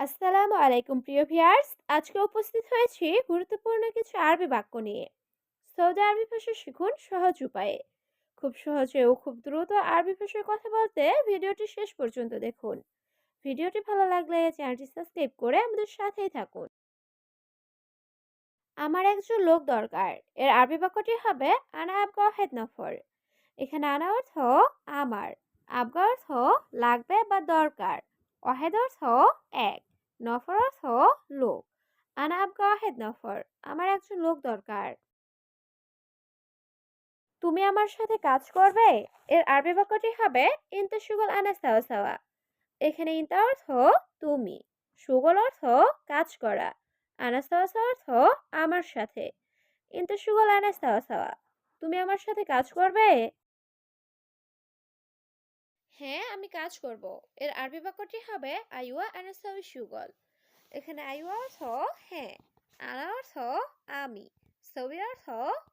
আসসালামু আলাইকুম, প্রিয় ভিয়ার্স আজকে উপস্থিত হয়েছি গুরুত্বপূর্ণ কিছু আরবি বাক্য নিয়ে। সৌদি আরবি ভাষা শিখুন সহজ উপায়ে। খুব সহজে ও খুব দ্রুত আরবি ভাষায় কথা বলতে ভিডিওটি শেষ পর্যন্ত দেখুন। ভিডিওটি ভালো লাগলে চ্যানেলটি সাবস্ক্রাইব করে আমাদের সাথেই থাকুন। আমার একজন লোক দরকার। এর আরবি বাক্যটি হবে, আনা আবগা হেদ নফর। এখানে আনা অর্থ, আমার। আবগা অর্থ, লাগবে বা দরকার। অহেদ অর্থ, এক। নফর অর্থ লোক। আনা আবগা হেদ নফর, আমার একজন লোক দরকার। তুমি আমার সাথে কাজ করবে? এর আরবি বাক্যটি হবে ইনতা সুগল আনা সাওয়া সাওয়া। এখানে ইনতা অর্থ তুমি, সুগল অর্থ কাজ করা, আনা সাওয়া সাওয়া অর্থ আমার সাথে। ইনতা সুগল আনা সাওয়া সাওয়া, তুমি আমার সাথে কাজ করবে? হ্যাঁ আমি কাজ করব। এর আরবি বাক্যটি হবে আইওয়া আনা সাওয়া সুগল এখানে আইওয়া অর্থ হ্যাঁ আনা অর্থ আমি, সবি অর্থ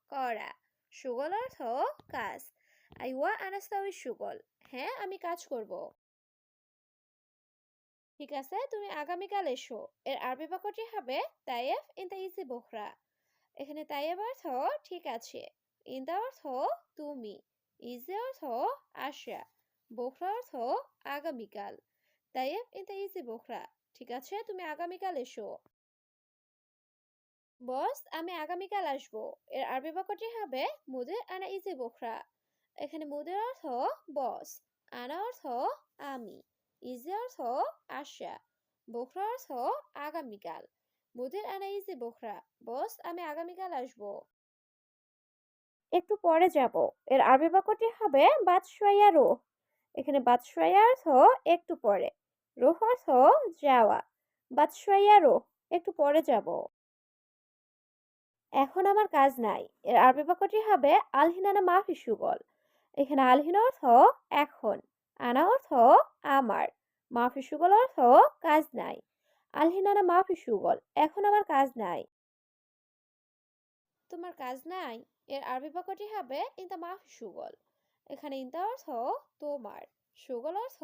করা সুগল অর্থ কাজ। আইওয়া আনাস্তাউই সুগল হ্যাঁ আমি কাজ করব। ঠিক আছে, তুমি আগামীকাল এসো। এর আরবি বাক্যটি হবে তাইয়েফ ইনতা ইজি বখরা। এখানে তাইয়েব অর্থ ঠিক আছে, ইন ইনতা অর্থ তুমি, ইজি অর্থ আশা বখরা অর্থ আগামীকাল। তাইয়েফ ইনতা ইজি বখরা, ঠিক আছে? তুমি আগামীকাল এসো। বস, আমি আগামীকাল আসব। এর আরবি বাক্যটি হবে মুদের আনা ইজি বখরা। এখানে মুদের অর্থ বস, আনা অর্থ আমি, ইজি অর্থ আশা, বখরা অর্থ আগামীকাল। মুদের আনা ইজি বখরা, বস, আমি আগামীকাল আসব। একটু পরে যাব। এর আরবি বাক্যটি হবে বাদশাইয়া রোহ এখানে বাদশাইয়া অর্থ একটু পরে, রোহ অর্থ যাওয়া বাদশাইয়া রোহ, একটু পরে যাব। এখন আমার কাজ নাই, এর আরবি বাক্যটি হবে আলহিনানা মাফি সুগল এখানে আলহিন অর্থ এখন, আনা অর্থ আমার, মাফি সুগল অর্থ কাজ নাই, আলহিনানা মাফি সুগল এখন আমার কাজ নাই। তোমার কাজ নাই, এর আরবি বাক্যটি হবে ইনতা মাফি সুগল এখানে ইনতা অর্থ তোমার। সুগল অর্থ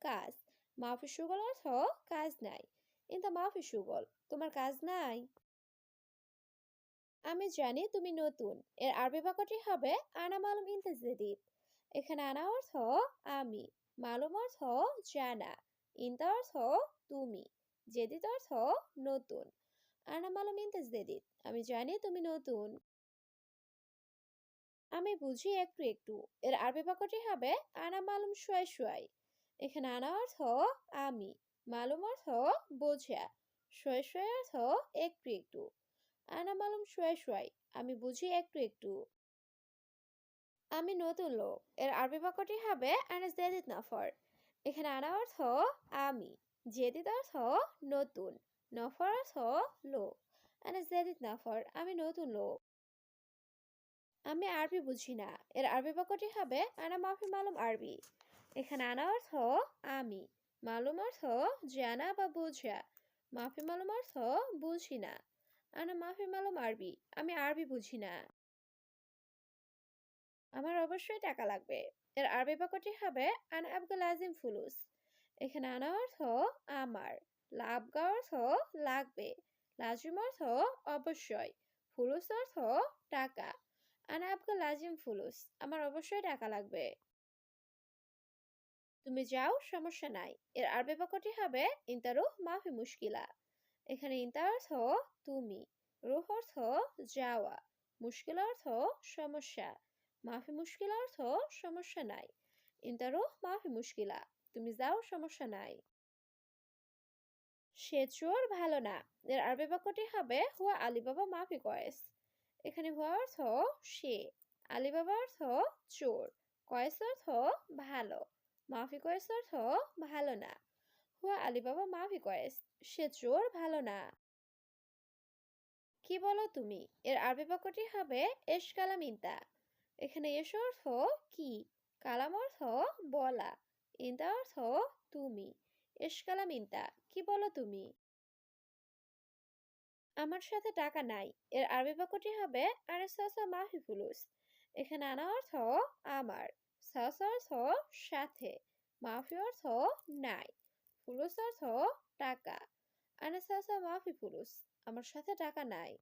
কাজ। মাফি সুগল অর্থ কাজ নাই। ইনতা মাফি সুগল, তোমার কাজ নাই। আমি জানি তুমি নতুন। এর আরবি বাক্যটি হবে আনা মালুম ইন্তাজেদিদ। এখানে আনা অর্থ আমি, মালুম অর্থ জানা ইন্তা অর্থ তুমি, জেদিদ অর্থ নতুন। আনা মালুম ইন্তাজেদিদ, আমি জানি তুমি নতুন। আমি বুঝি একটু একটু। এর আরবি বাক্যটি হবে, আনা মালুম শোয়াই শোয়াই। এখানে আনা অর্থ, আমি। মালুম অর্থ, বোঝা। শোয় শোয় অর্থ, একটু একটু। আনা মালুম শোয়াই শোয়াই। আমি বুঝি একটু একটু। আমি নতুন লোক। এর আরবি বাক্যটি হবে আনাস জেদিদ নফর। এখানে আনা অর্থ, আমি। জেদিদ অর্থ, নতুন। নফর অর্থ, লোক। আনাস জেদিদ নফর। আমি নতুন লোক। আমি আরবি বুঝি না। এর আরবি বাক্যটি হবে, আনা মাফি মালুম আরবি। এখানে আনা অর্থ আমি। মালুম অর্থ জানা বা বোঝা। মাফি মালুম অর্থ বুঝি না। আনা মাফি মালুম আরবি। আমি আরবি বুঝি না। আমার অবশ্যই টাকা লাগবে। এর আরবি বাক্যটি হবে, আনা আবগাল আজিম ফুলুস। এখানে আনা অর্থ আমার। লাভগা অর্থ লাগবে। লাজিম অর্থ অবশ্যই। ফুলুস অর্থ টাকা। আনা আবগাল লাজিম ফুলুস, আমার অবশ্যই টাকা লাগবে। তুমি যাও, সমস্যা নাই। এর আরবি বাক্যটি হবে ইন্তারুহ মাফি মুশকিলা। এখানে ইন্তা অর্থ তুমি, রুহ অর্থ যাওয়া, মুশকিল অর্থ সমস্যা, মাফি মুশকিল অর্থ সমস্যা নাই। ইন্তা রুহ, মাফি মুশকিলা, তুমি যাও, সমস্যা নাই। সে চোর ভালো না। এর আরবি বাক্যটি হবে হুয়া আলিবাবা মাফি কয়েস। এখানে হুয়া অর্থ সে, আলিবাবা অর্থ চোর, কয়েস অর্থ ভালো, মাফি কয়েস অর্থ ভালো না। হুয়া আলিবাবা, মাফি কয়েস, সে চোর ভালো না। কি বলো তুমি? এর আরবি বাক্যটি হবে এস কালাম ইন্তা এখানে এস অর্থ কি? কালাম অর্থ বলা। ইন্তা অর্থ তুমি। এস কালাম ইন্তা কি বলো তুমি? আমার সাথে টাকা নাই। এর আরবি বাক্যটি হবে আরেসাসা মাফি ফুলুস। এখানে আনা অর্থ আমার। সাস অর্থ সাথে। মাফি অর্থ নাই। ফুলুস অর্থ টাকা। আনা সালসা মাফি ফুলুস, আমার সাথে টাকা নাই।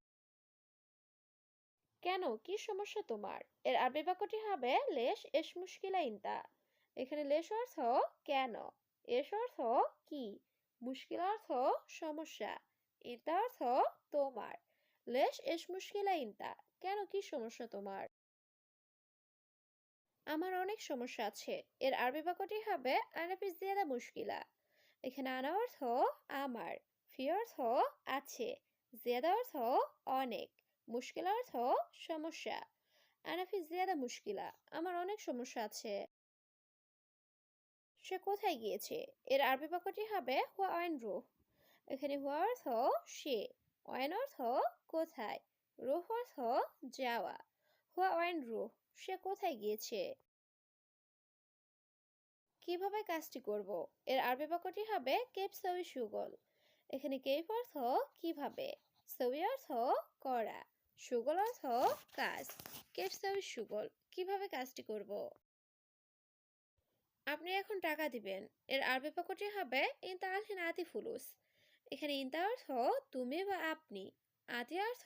কেন? কি সমস্যা তোমার? এর আরবি বাক্যটি হবে লেশ এস মুশকিলা ইনতা। এখানে লেশ অর্থ কেন? এস অর্থ কি? মুশকিল অর্থ সমস্যা। ইনতা অর্থ তোমার। লেশ এস মুশকিলা ইনতা। কেন কি সমস্যা তোমার? আমার অনেক সমস্যা আছে। এর আরবি বাক্যটি হবে আনাফিস দিয়াদা মুশকিলা। এখানে আনা অর্থ আমার, ফি অর্থ আছে, জিয়াদা অর্থ অনেক, মুশকিল অর্থ সমস্যা। আনাফি জিয়াদা মুশকিলা, আমার অনেক সমস্যা আছে। সে কোথায় গিয়েছে? এর আরবি বাক্যটি হবে হুয়া অয়েন রুহ। এখানে হুয়া অর্থ সে অয়েন অর্থ কোথায় রুহ অর্থ যাওয়া হুয়া অয়েন রুহ সে কোথায় গিয়েছে? কীভাবে কাজটি করব? এর আরবি বাক্যটি হবে কেপ সবি সুগল। এখানে কেপ অর্থ কীভাবে, সবি অর্থ করা, সুগল অর্থ কাজ, কেপ সবি সুগল, কীভাবে কাজটি করব? আপনি এখন টাকা দিবেন। এর আরবি বাক্যটি হবে ইনতা আলহিন আতি ফুলুস এখানে ইনতা অর্থ তুমি বা আপনি। আতি অর্থ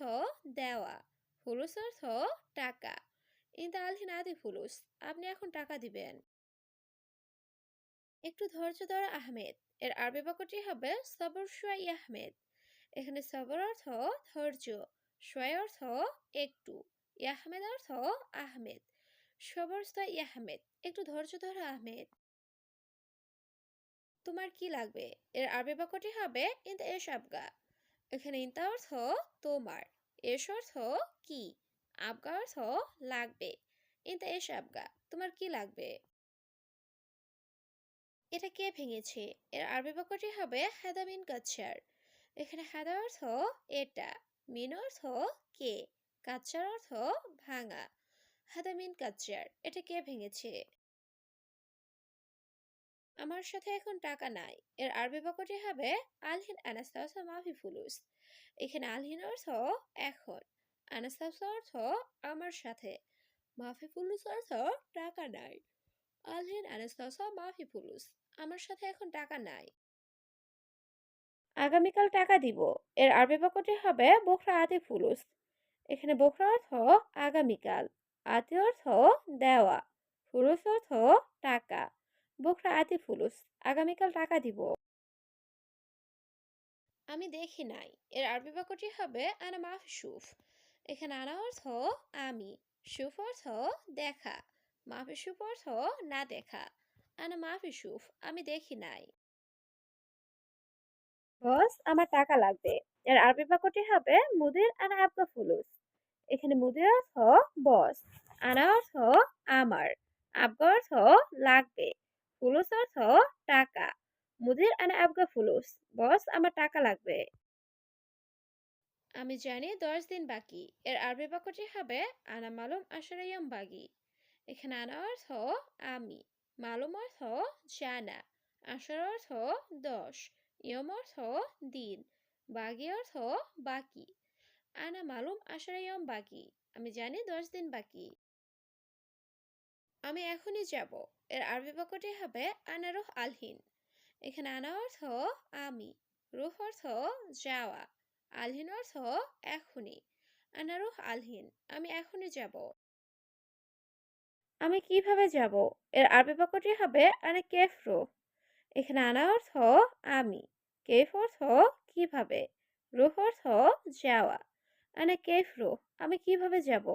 দেওয়া ফুলুস অর্থ টাকা। ইনতা আলহিন আতি ফুলুস আপনি এখন টাকা দিবেন। একটু ধৈর্য ধরা আহমেদ, এর আরবি বাক্যটি হবে সবর সোয়াই আহমেদ। এখানে সবর অর্থ ধৈর্য সোয়াই অর্থ একটু ইয়াহমেদ অর্থ আহমেদ। সবর সোয়াই আহমেদ, একটু ধৈর্য ধরা আহমেদ। তোমার কি লাগবে? এর আরবি বাক্যটি হবে ইনতা এস আবগা এখানে ইনতা অর্থ তোমার এস অর্থ কি আবগা অর্থ লাগবে ইনতা এস আবগা তোমার কি লাগবে? এটা কে ভেঙেছে? এর আরবি বাক্যটি হবে হাদা মিন কাচ্চার এখানে হাদা অর্থ এটা মিন অর্থ কে কাচ্চার অর্থ ভাঙা হাদা মিন কাচ্চার এটা কে ভেঙেছে? আমার সাথে এখন টাকা নাই। এর আরবি বাক্যটি হবে আলহিন আনাস্তাসা মাফি ফুলুস এখানে আলহিন অর্থ এখন আনাস্তাসা অর্থ আমার সাথে মাফি ফুলুস অর্থ টাকা নাই। আলহিন আনাস্তাসা মাফি ফুলুস আমার সাথে এখন টাকা নাই। আগামীকাল টাকা দিব। এর আরবি বাক্যটি হবে বোখরা আতি ফুলুস এখানে বোখরা অর্থ আগামীকাল, আতি অর্থ দেওয়া, ফুলুস অর্থ টাকা। বোখরা আতি ফুলুস আগামীকাল টাকা দিব। আমি দেখি নাই। এর আরবি বাক্যটি হবে আনা মাফি সুফ এখানে আনা অর্থ আমি। সুফ অর্থ দেখা। মাফি সুফ অর্থ না দেখা। আনা মাফি সুফ আমি দেখি নাই। বস আমার টাকা লাগবে। এর আরবি বাক্যটি হবে মুদির আনা আবগা ফুলুস। এখানে মুদির অর্থ বস। আনা অর্থ আমার। আবগা অর্থ লাগবে। ফুলুস অর্থ টাকা। মুদির আনা আবগা ফুলুস বস আমার টাকা লাগবে। আমি জানি দশ দিন বাকি। এর আরবি বাক্যটি হবে আনা মালুম আশারাইয়াম বাগি। এখানে আনা অর্থ আমি। মালুম অর্থ জানা। আশার অর্থ দশ ইয়ম অর্থ দিন। বাগি অর্থ বাকি। আনা মালুম আশার ইয়ম বাকি আমি জানি দশ দিন বাকি। আমি এখনই যাব। এর আরবি বাক্যটি হবে আনা রুহ আলহিন। এখানে আনা অর্থ আমি, রুহ অর্থ যাওয়া, আলহিন অর্থ এখনই। আনা রুহ আলহিন, আমি এখনই যাব। আমি কীভাবে যাব? এর আরবি বাক্যটি হবে আনা কেফরো এখানে আনা অর্থ আমি, কেফ অর্থ কীভাবে, রুহ অর্থ যাওয়া। আনা কেফরো আমি কীভাবে যাব?